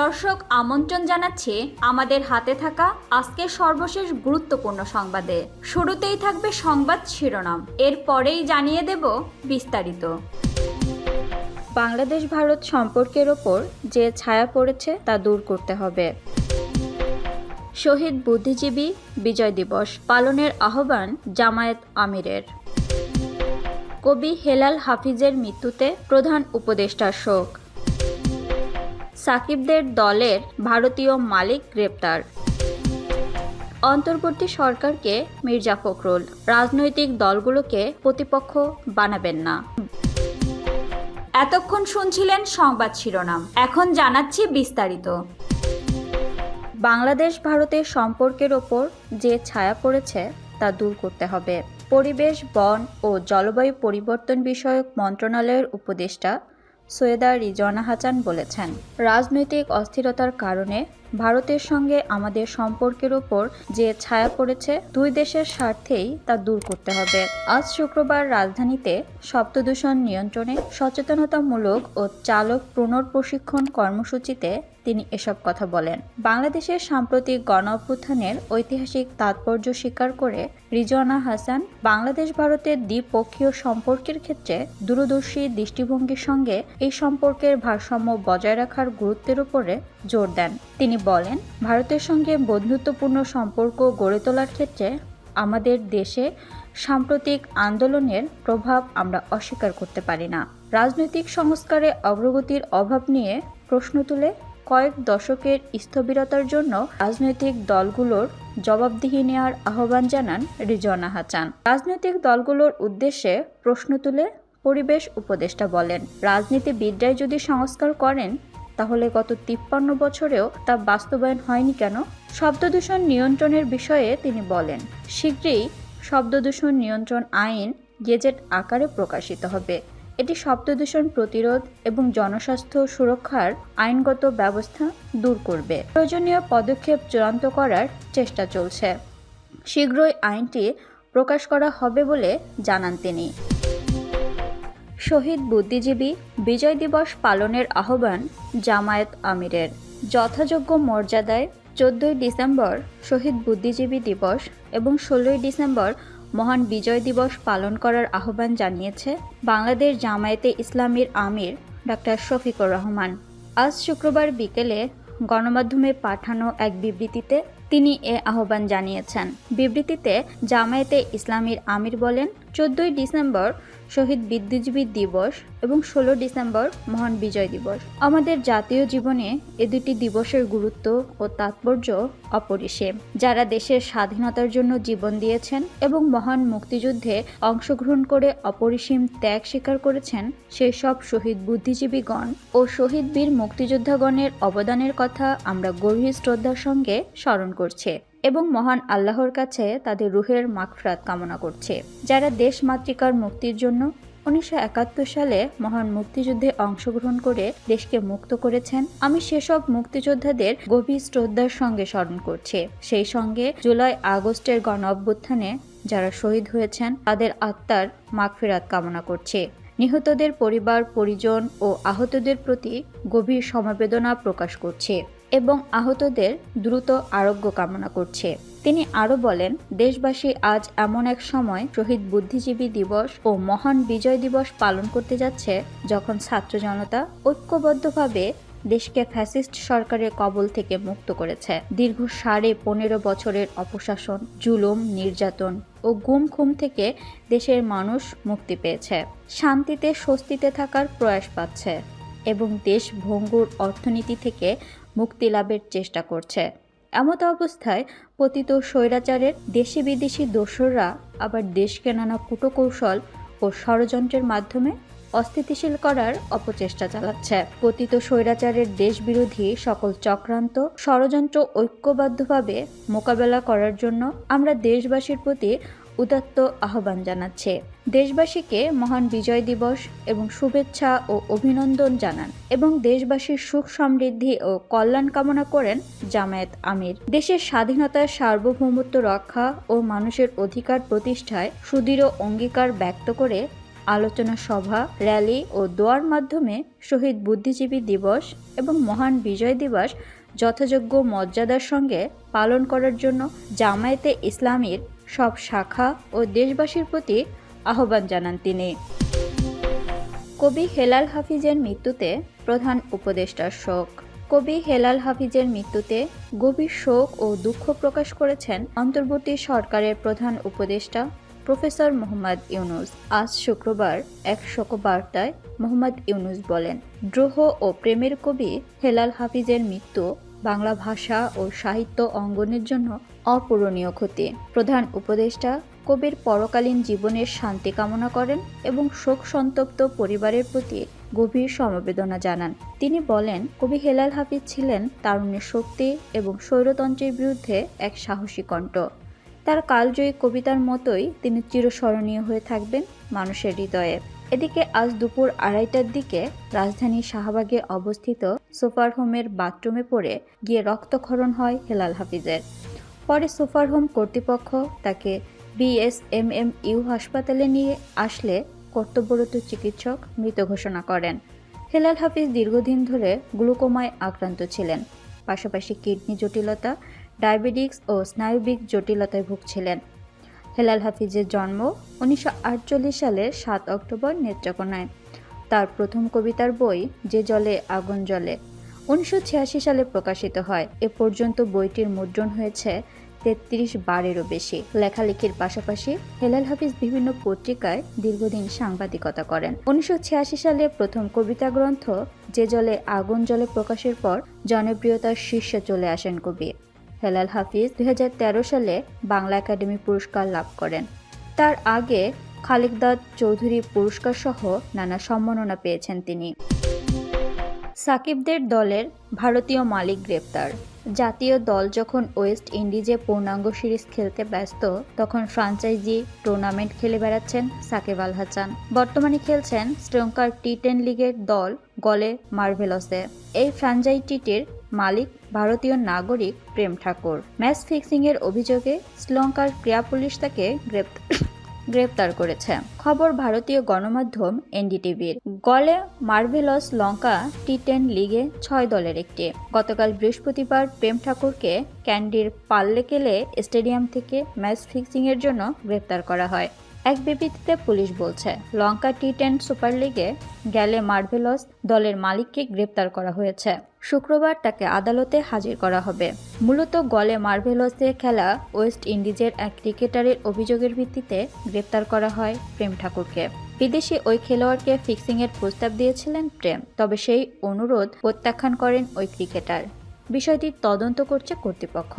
দর্শক আমন্ত্রণ জানাচ্ছি আমাদের হাতে থাকা আজকের সর্বশেষ গুরুত্বপূর্ণ সংবাদে। শুরুতেই থাকবে সংবাদ শিরোনাম। এরপরেই জানিয়ে দেব বিস্তারিত। বাংলাদেশ ভারত সম্পর্কের ওপর যে ছায়া পড়েছে তা দূর করতে হবে। শহীদ বুদ্ধিজীবী বিজয় দিবস পালনের আহ্বান জামায়াত আমিরের। কবি হেলাল হাফিজের মৃত্যুতে প্রধান উপদেষ্টার শোক। সাকিবদের দলের ভারতীয় মালিক গ্রেপ্তার। অন্তর্বর্তী সরকারকে মির্জা ফখরুল, রাজনৈতিক দলগুলোকে প্রতিপক্ষ বানাবেন না। এতক্ষণ শুনছিলেন সংবাদ শিরোনাম, এখন জানাচ্ছি বিস্তারিত। বাংলাদেশ ভারতের সম্পর্কের ওপর যে ছায়া পড়েছে, তা দূর করতে হবে। পরিবেশ, বন ও জলবায়ু পরিবর্তন বিষয়ক মন্ত্রণালয়ের উপদেষ্টা সৈয়দা রিজনা হাসান বলেছেন, রাজনৈতিক অস্থিরতার কারণে ভারতের সঙ্গে আমাদের সম্পর্কের ওপর যে ছায়া পড়েছে, দুই দেশের স্বার্থেই তা দূর করতে হবে। আজ শুক্রবার রাজধানীতে শব্দদূষণ নিয়ন্ত্রণে সচেতনতামূলক ও চালক পুনর্প্রশিক্ষণ কর্মসূচিতে তিনি এসব কথা বলেন। বাংলাদেশের সাম্প্রতিক গণঅভ্যুত্থানের ঐতিহাসিক তাৎপর্য স্বীকার করে রিজওয়ানা হাসান, বাংলাদেশ ভারতের দ্বিপক্ষীয় সম্পর্কের ক্ষেত্রে দূরদর্শী দৃষ্টিভঙ্গির সঙ্গে এই সম্পর্কের ভারসাম্য বজায় রাখার গুরুত্বের উপরে জোর দেন। তিনি বলেন, ভারতের সঙ্গে বন্ধুত্বপূর্ণ সম্পর্ক গড়ে তোলার ক্ষেত্রে আমাদের দেশে সাম্প্রতিক আন্দোলনের প্রভাব আমরা অস্বীকার করতে পারি না। রাজনৈতিক সংস্কারে অগ্রগতির অভাব নিয়ে প্রশ্ন তুলে কয়েক দশকের স্থবিরতার জন্য রাজনৈতিক দলগুলোর জবাবদিহি নেওয়ার আহ্বান জানান রিজওয়ানা হাসান রাজনৈতিক দলগুলোর উদ্দেশ্যে প্রশ্ন তুলে পরিবেশ উপদেষ্টা বলেন, রাজনীতিবিদরাই যদি সংস্কার করেন, তাহলে গত তিপ্পান্ন বছরেও তা বাস্তবায়ন হয়নি কেন? শব্দদূষণ নিয়ন্ত্রণের বিষয়ে তিনি বলেন, শীঘ্রই শব্দদূষণ নিয়ন্ত্রণ আইন গেজেট আকারে প্রকাশিত হবে। এটি শব্দদূষণ প্রতিরোধ এবং জনস্বাস্থ্য সুরক্ষার আইনগত ব্যবস্থা দূর করবে। প্রয়োজনীয় পদক্ষেপ চূড়ান্ত করার চেষ্টা চলছে। শীঘ্রই আইনটি প্রকাশ করা হবে বলে জানান তিনি। শহীদ বুদ্ধিজীবী বিজয় দিবস পালনের আহ্বান জামায়াত আমিরের। যথাযোগ্য মর্যাদায় চোদ্দই ডিসেম্বর শহীদ বুদ্ধিজীবী দিবস এবং ষোলোই ডিসেম্বর মহান বিজয় দিবস পালন করার আহ্বান জানিয়েছে বাংলাদেশ জামায়াতে ইসলামীর আমির ডাক্তার শফিকুর রহমান। আজ শুক্রবার বিকেলে গণমাধ্যমে পাঠানো এক বিবৃতিতে তিনি এ আহ্বান জানিয়েছেন। বিবৃতিতে জামায়াতে ইসলামীর আমির বলেন, চোদ্দই ডিসেম্বর শহীদ বুদ্ধিজীবী দিবস এবং ষোলো ডিসেম্বর মহান বিজয় দিবস। আমাদের জাতীয় জীবনে এ দুটি দিবসের গুরুত্ব ও তাৎপর্য অপরিসীম, যারা দেশের স্বাধীনতার জন্য জীবন দিয়েছেন এবং মহান মুক্তিযুদ্ধে অংশগ্রহণ করে অপরিসীম ত্যাগ স্বীকার করেছেন সেই সব শহীদ বুদ্ধিজীবীগণ ও শহীদ বীর মুক্তিযোদ্ধাগণের অবদানের কথা আমরা গভীর শ্রদ্ধার সঙ্গে স্মরণ করছে। এবং মহান আল্লাহর কাছে তাদের রুহের মাগফরাত কামনা করছে। যারা দেশ মাতৃকার মুক্তির জন্য উনিশশো একাত্তর সালে মহান মুক্তিযুদ্ধে অংশগ্রহণ করে দেশকে মুক্ত করেছেন, আমি সেসব মুক্তিযোদ্ধাদের গভীর শ্রদ্ধার সঙ্গে স্মরণ করছি। সেই সঙ্গে জুলাই আগস্টের গণ অভ্যুত্থানে যারা শহীদ হয়েছেন, তাদের আত্মার মাগফিরাত কামনা করছে। নিহতদের পরিবার, পরিজন ও আহতদের প্রতি গভীর সমবেদনা প্রকাশ করছে। এবং আহতদের দ্রুত আরোগ্য কামনা করছে। তিনি আরও বলেন, দেশবাসী আজ এমন এক সময় শহীদ বুদ্ধিজীবী দিবস ও মহান বিজয় দিবস পালন করতে যাচ্ছে, যখন ছাত্র জনতা ঐক্যবদ্ধভাবে দেশকে ফ্যাসিস্ট সরকারের কবল থেকে মুক্ত করেছে। দীর্ঘ সাড়ে পনেরো বছরের অপশাসন, জুলুম, নির্যাতন ও গুম খুম থেকে দেশের মানুষ মুক্তি পেয়েছে। শান্তিতে স্বস্তিতে থাকার প্রয়াস পাচ্ছে। এবং দেশ ভঙ্গুর অর্থনীতি থেকে মুক্তি লাভের চেষ্টা করছে। এমত অবস্থায় পতিত স্বৈরাচারের দেশি বিদেশি দোসররা আবার দেশকে নানা কূটকৌশল ও ষড়যন্ত্রের মাধ্যমে অস্থিতিশীল করার অপচেষ্টা চালাচ্ছে। পতিত স্বৈরাচারের দেশবিরোধী সকল চক্রান্ত, ষড়যন্ত্র ঐক্যবদ্ধভাবে মোকাবেলা করার জন্য আমরা দেশবাসীর প্রতি উদাত্ত আহ্বান জানাচ্ছে। দেশবাসীকে মহান বিজয় দিবস এবং শুভেচ্ছা ও অভিনন্দন জানান এবং দেশবাসীর সুখ সমৃদ্ধি ও কল্যাণ কামনা করেন জামায়াত আমির। দেশের স্বাধীনতার সার্বভৌমত্ব রক্ষা ও মানুষের অধিকার প্রতিষ্ঠায় সুদৃঢ় অঙ্গীকার ব্যক্ত করে আলোচনা সভা, র্যালি ও দোয়ার মাধ্যমে শহীদ বুদ্ধিজীবী দিবস এবং মহান বিজয় দিবস যথাযোগ্য মর্যাদার সঙ্গে পালন করার জন্য জামায়াতে ইসলামীর সব শাখা ও দেশবাসীর প্রতি আহ্বান জানান তিনি। কবি হেলাল হাফিজের মৃত্যুতে প্রধান উপদেষ্টার শোক। কবি হেলাল হাফিজের মৃত্যুতে গভীর শোক ও দুঃখ প্রকাশ করেছেন অন্তর্বর্তী সরকারের প্রধান উপদেষ্টা প্রফেসর মোহাম্মদ ইউনুস। আজ শুক্রবার এক শোকবার্তায় মোহাম্মদ ইউনুস বলেন, দ্রোহ ও প্রেমের কবি হেলাল হাফিজের মৃত্যু বাংলা ভাষা ও সাহিত্য অঙ্গনের জন্য অপূরণীয় ক্ষতি। প্রধান উপদেষ্টা কবির পরকালীন জীবনের শান্তি কামনা করেন এবং শোক সন্তপ্ত পরিবারের প্রতি গভীর সমবেদনা জানান। তিনি বলেন, কবি হেলাল হাফিজ ছিলেন তারুণ্যের শক্তি এবং স্বৈরতন্ত্রের বিরুদ্ধে এক সাহসী কণ্ঠ। তার কালজয়ী কবিতার মতোই তিনি চিরস্মরণীয় হয়ে থাকবেন মানুষের হৃদয়ে। এদিকে আজ দুপুর আড়াইটার দিকে রাজধানীর শাহবাগে অবস্থিত সুপার হোমের বাথরুমে পড়ে গিয়ে রক্তক্ষরণ হয় হেলাল হাফিজের। পরে সুপার হোম কর্তৃপক্ষ তাকে বিএসএমএম ইউ হাসপাতালে নিয়ে আসলে কর্তব্যরত চিকিৎসক মৃত ঘোষণা করেন। হেলাল হাফিজ দীর্ঘদিন ধরে গ্লুকোমায় আক্রান্ত ছিলেন। পাশাপাশি কিডনি জটিলতা, ডায়াবেটিক্স ও স্নায়ুবিক জটিলতায় ভুগছিলেন। হেলাল হাফিজের জন্ম উনিশশো আটচল্লিশ সালের সাত অক্টোবর নেত্রকোনায়। তার প্রথম কবিতার বই, যে জলে আগুন জ্বলে উনিশশো সালে প্রকাশিত হয়। এ পর্যন্ত বইটির মুদ্রণ হয়েছে তেত্রিশ বারেরও বেশি। লেখালেখির পাশাপাশি হেলাল হাফিজ বিভিন্ন পত্রিকায় দীর্ঘদিন সাংবাদিকতা করেন। উনিশশো ছিয়াশি সালে প্রথম কবিতা গ্রন্থ, যে জলে আগুন জলে প্রকাশের পর জনপ্রিয়তার শীর্ষে চলে আসেন কবি। হেলাল হাফিজ দুই হাজার তেরো সালে বাংলা একাডেমি পুরস্কার লাভ করেন। তার আগে খালিকদাদ চৌধুরী পুরস্কার সহ নানা সম্মাননা পেয়েছেন তিনি। সাকিবদের দলের ভারতীয় মালিক গ্রেপ্তার। জাতীয় দল যখন ওয়েস্ট ইন্ডিজে পূর্ণাঙ্গ সিরিজ খেলতে ব্যস্ত, তখন ফ্রাঞ্চাইজি টুর্নামেন্ট খেলে বেড়াচ্ছেন সাকিব আল হাসান। বর্তমানে খেলছেন শ্রীলঙ্কার টি টেন লিগের দল গলে মার্ভেলসে। এই ফ্রাঞ্চাইজিটির মালিক, ভারতীয় নাগরিক প্রেম ঠাকুর। ম্যাচ ফিক্সিংয়ের অভিযোগে শ্রীলঙ্কার ক্রীড়া পুলিশ তাকে গ্রেপ্তার গ্রেপ্তার করেছে। খবর ভারতীয় গণমাধ্যম এনডিটিভির। গলে মার্ভেলস লঙ্কা টি টেন লিগে ছয় দলের একটি। গতকাল বৃহস্পতিবার প্রেম ঠাকুরকে ক্যান্ডির পাল্লেকেলে স্টেডিয়াম থেকে ম্যাচ ফিক্সিংয়ের জন্য গ্রেপ্তার করা হয়। এক বিবৃতিতে পুলিশ বলছে, লঙ্কা টি টেন সুপার লিগে গেলে মার্ভেলস দলের মালিককে গ্রেপ্তার করা হয়েছে। শুক্রবার তাকে আদালতে হাজির করা হবে। মূলত গলে মার্ভেলসে খেলা ওয়েস্ট ইন্ডিজের এক ক্রিকেটারের অভিযোগের ভিত্তিতে গ্রেপ্তার করা হয় প্রেম ঠাকুরকে। বিদেশি ওই খেলোয়াড়কে ফিক্সিংয়ের প্রস্তাব দিয়েছিলেন প্রেম, তবে সেই অনুরোধ প্রত্যাখ্যান করেন ওই ক্রিকেটার। বিষয়টি তদন্ত করছে কর্তৃপক্ষ।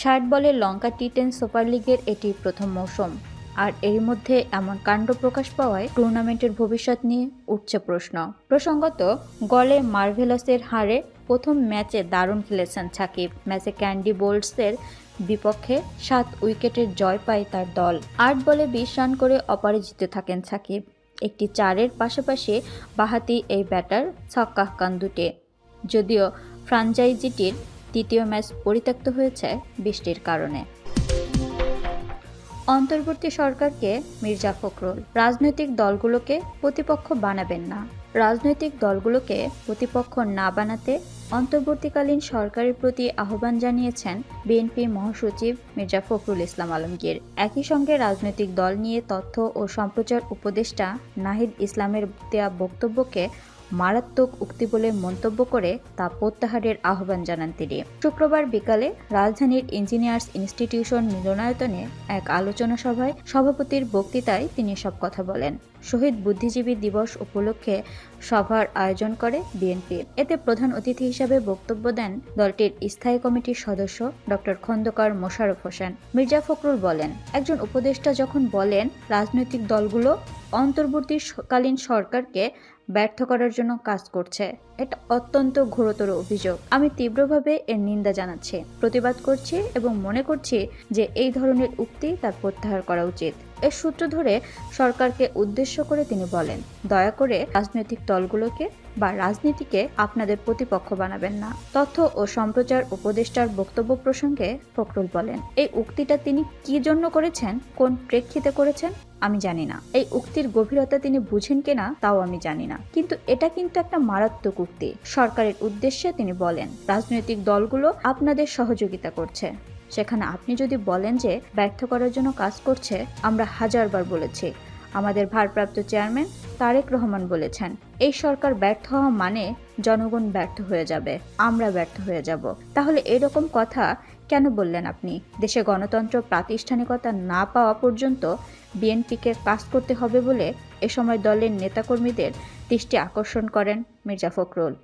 ষাট বলে লঙ্কা টি টেন সুপার লিগের এটি প্রথম মৌসুম। আর এর মধ্যে এমন কাণ্ড প্রকাশ পাওয়ায় টুর্নামেন্টের ভবিষ্যৎ নিয়ে উঠছে প্রশ্ন। প্রসঙ্গত, গলে মার্ভেলাসের হারে প্রথম ম্যাচে দারুণ খেলেছেন সাকিব। ম্যাচে ক্যান্ডি বোল্টসের বিপক্ষে সাত উইকেটের জয় পায় তার দল। আট বলে বিশ রান করে অপরাজিত থাকেন সাকিব। একটি চারের পাশাপাশি বাহাতি এই ব্যাটার ছক্কা হাঁকান দুটি। যদিও ফ্রাঞ্চাইজিটির দ্বিতীয় ম্যাচ পরিত্যক্ত হয়েছে বৃষ্টির কারণে। অন্তর্বর্তী সরকারকে মির্জা ফখরুল, রাজনৈতিক দলগুলোকে প্রতিপক্ষ বানাবেন না। রাজনৈতিক দলগুলোকে প্রতিপক্ষ না বানাতে অন্তর্বর্তীকালীন সরকারের প্রতি আহ্বান জানিয়েছেন বিএনপি মহাসচিব মির্জা ফখরুল ইসলাম আলমগীর। একই সঙ্গে রাজনৈতিক দল নিয়ে তথ্য ও সম্প্রচার উপদেষ্টা নাহিদ ইসলামের দেয়া বক্তব্যকে মারাত্মক উক্তি বলে মন্তব্য করে তা প্রত্যাহারের আহ্বান জানান তিনি। শুক্রবার বিকালে রাজধানীর ইঞ্জিনিয়ার্স ইনস্টিটিউশন মিলনায়তনে এক আলোচনা সভায় সভাপতির বক্তৃতায় তিনি সব কথা বলেন। শহীদ বুদ্ধিজীবী দিবস উপলক্ষে সভার আয়োজন করে বিএনপি। এতে প্রধান অতিথি হিসাবে বক্তব্য দেন দলটির স্থায়ী কমিটির সদস্য ডক্টর খন্দকার মোশারফ হোসেন। মির্জা ফখরুল বলেন, একজন উপদেষ্টা যখন বলেন রাজনৈতিক দলগুলো অন্তর্বর্তীকালীন সরকারকে ব্যর্থ করার জন্য কাজ করছে। এটা অত্যন্ত ঘোরতর অভিযোগ। আমি তীব্রভাবে এর নিন্দা জানাচ্ছি, প্রতিবাদ করছি এবং মনে করছি যে এই ধরনের উক্তি তার প্রত্যাহার করা উচিত। এর সূত্র ধরে সরকারকে উদ্দেশ্য করে তিনি বলেন, দয়া করে রাজনৈতিক দলগুলোকে বা রাজনীতিকে আপনাদের প্রতিপক্ষ বানাবেন না। তথ্য ও সম্প্রচার উপদেষ্টার বক্তব্য প্রসঙ্গে ফখরুল বলেন, এই উক্তিটা তিনি কি জন্য করেছেন? কোন প্রেক্ষিতে করেছেন? আমি জানি না। এই উক্তির গভীরতা তিনি বুঝেন কিনা তাও আমি জানি না। কিন্তু এটা কিন্তু একটা মারাত্মক উক্তি। সরকারের উদ্দেশ্যে তিনি বলেন, রাজনৈতিক দলগুলো আপনাদের সহযোগিতা করছে। সেখানে আপনি যদি বলেন যে ব্যর্থ করার জন্য কাজ করছে, আমরা হাজারবার বলেছি। আমাদের ভারপ্রাপ্ত চেয়ারম্যান তারেক রহমান বলেছেন, এই সরকার ব্যর্থ হওয়া মানে জনগণ ব্যর্থ হয়ে যাবে, আমরা ব্যর্থ হয়ে যাব। তাহলে এরকম কথা কেন বললেন আপনি? দেশে গণতন্ত্র প্রাতিষ্ঠানিকতা না পাওয়া পর্যন্ত বিএনপিকে কাজ করতে হবে বলে এ সময় দলের নেতাকর্মীদের দৃষ্টি আকর্ষণ করেন মির্জা ফখরুল।